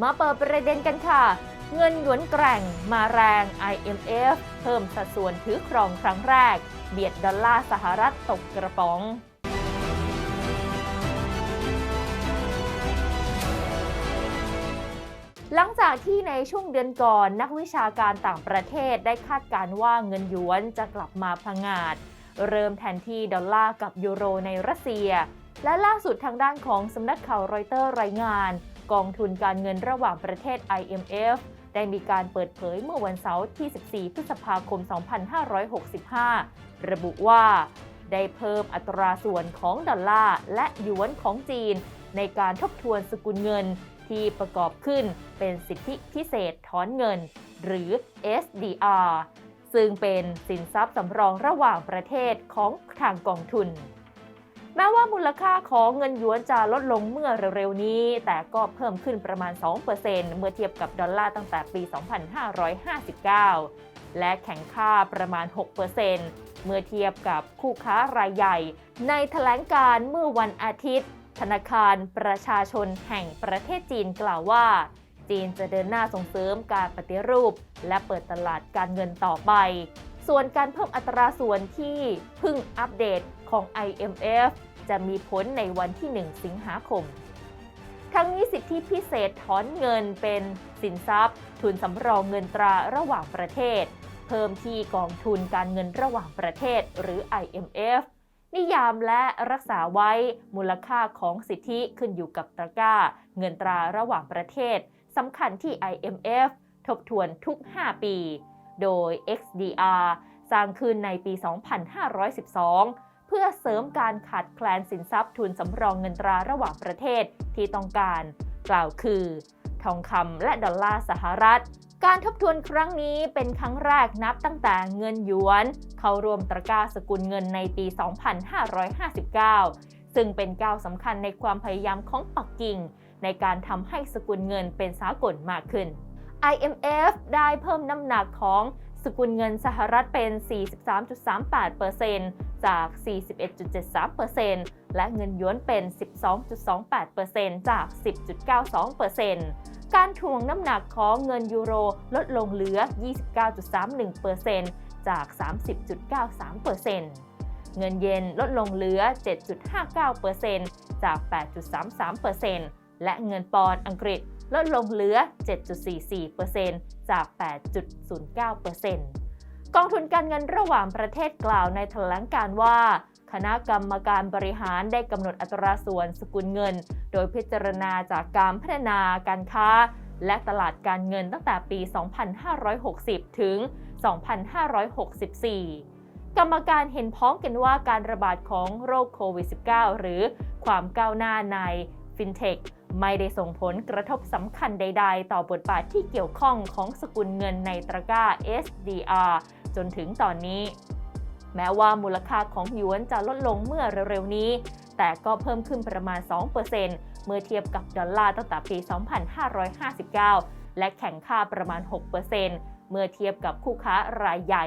มาเปิดประเด็นกันค่ะ เงินหยวนแกร่งมาแรง IMF เพิ่มสัดส่วนถือครองครั้งแรก เบียดดอลลาร์สหรัฐตกกระป๋องหลังจากที่ในช่วงเดือนก่อนนักวิชาการต่างประเทศได้คาดการณ์ว่าเงินหยวนจะกลับมาพงาด เริ่มแทนที่ดอลลาร์กับยูโรในรัสเซีย และล่าสุดทางด้านของสำนักข่าวรอยเตอร์รายงาน กองทุนการเงินระหว่างประเทศ IMF ได้มีการเปิดเผยเมื่อวันเสาร์ที่ 14 พฤษภาคม 2565 ระบุว่า ได้เพิ่มอัตราส่วนของดอลลาร์และหยวนของจีน ในการทบทวนสกุลเงินที่ประกอบขึ้นเป็นสิทธิพิเศษถอนเงิน หรือ SDR ซึ่งเป็นสินทรัพย์สำรองระหว่างประเทศของทางกองทุน แม้ว่ามูลค่าของเงินหยวนจะลดลงเมื่อเร็วๆนี้ แต่ก็เพิ่มขึ้นประมาณ 2%เมื่อเทียบกับดอลลาร์ตั้งแต่ปี 2559 และแข็งค่าประมาณ 6%เมื่อเทียบกับคู่ค้ารายใหญ่ ในแถลงการ์เมื่อวันอาทิตย์ ธนาคารประชาชนแห่งประเทศจีนกล่าวว่า จีนจะเดินหน้าส่งเสริมการปฏิรูป และเปิดตลาดการเงินต่อไปส่วนการเพิ่มอัตราส่วนที่เพิ่งอัปเดตของ IMF จะมีผลในวันที่ 1 สิงหาคม ทั้งนี้สิทธิพิเศษถอนเงินเป็นสินทรัพย์ ทุนสำรองเงินตราระหว่างประเทศ เพิ่มที่กองทุนการเงินระหว่างประเทศหรือ IMF นิยามและรักษาไว้มูลค่าของสิทธิขึ้นอยู่กับตะกร้า เงินตราระหว่างประเทศสำคัญที่ IMF ทบทวนทุก 5 ปี โดย XDR สร้างขึ้นในปี 2512 พื่อเสริมการขาดแคลนสินทรัพย์ทุนสำรองเงินตราระหว่างประเทศที่ต้องการ กล่าวคือ ทองคำและดอลลาร์สหรัฐ การทบทวนครั้งนี้เป็นครั้งแรกนับตั้งแต่เงินหยวน เข้ารวมตระก้าสกุลเงินในปี 2559 ซึ่งเป็นก้าวสำคัญในความพยายามของปักกิ่ง ในการทำให้สกุลเงินเป็นสากลมากขึ้น IMF ได้เพิ่มน้ำหนักของ สกุลเงินสหรัฐเป็น 43.38%จาก 41.73%และเงินหยวนเป็น 12.28%จาก 10.92%การถ่วงน้ำหนักของเงินยูโรลดลงเหลือ 29.31%จาก 30.93%เงินเยนลดลงเหลือ 7.59%จาก 8.33%และเงินปอนด์อังกฤษ ลดลงเหลือ 7.44%จาก 8.09%กองทุนการเงินระหว่างประเทศกล่าวในแถลงการว่า คณะกรรมการบริหารได้กำหนดอัตราส่วนสกุลเงิน โดยพิจารณาจากการพัฒนาการค้า และตลาดการเงินตั้งแต่ปี 2560 ถึง 2564กรรมการเห็นพ้องกันว่าการระบาดของโรคโควิด -19 หรือความก้าวหน้าในฟินเทค ไม่ได้ส่งผลกระทบสำคัญใด ๆ ต่อบทบาทที่เกี่ยวข้องของสกุลเงินในตระก้า SDR จนถึงตอนนี้ แม้ว่ามูลค่าของหยวนจะลดลงเมื่อเร็วๆนี้ แต่ก็เพิ่มขึ้นประมาณ 2%เมื่อเทียบกับดอลลาร์ตั้งแต่ปี 2559 และแข่งค่าประมาณ 6%เมื่อเทียบกับคู่ค้ารายใหญ่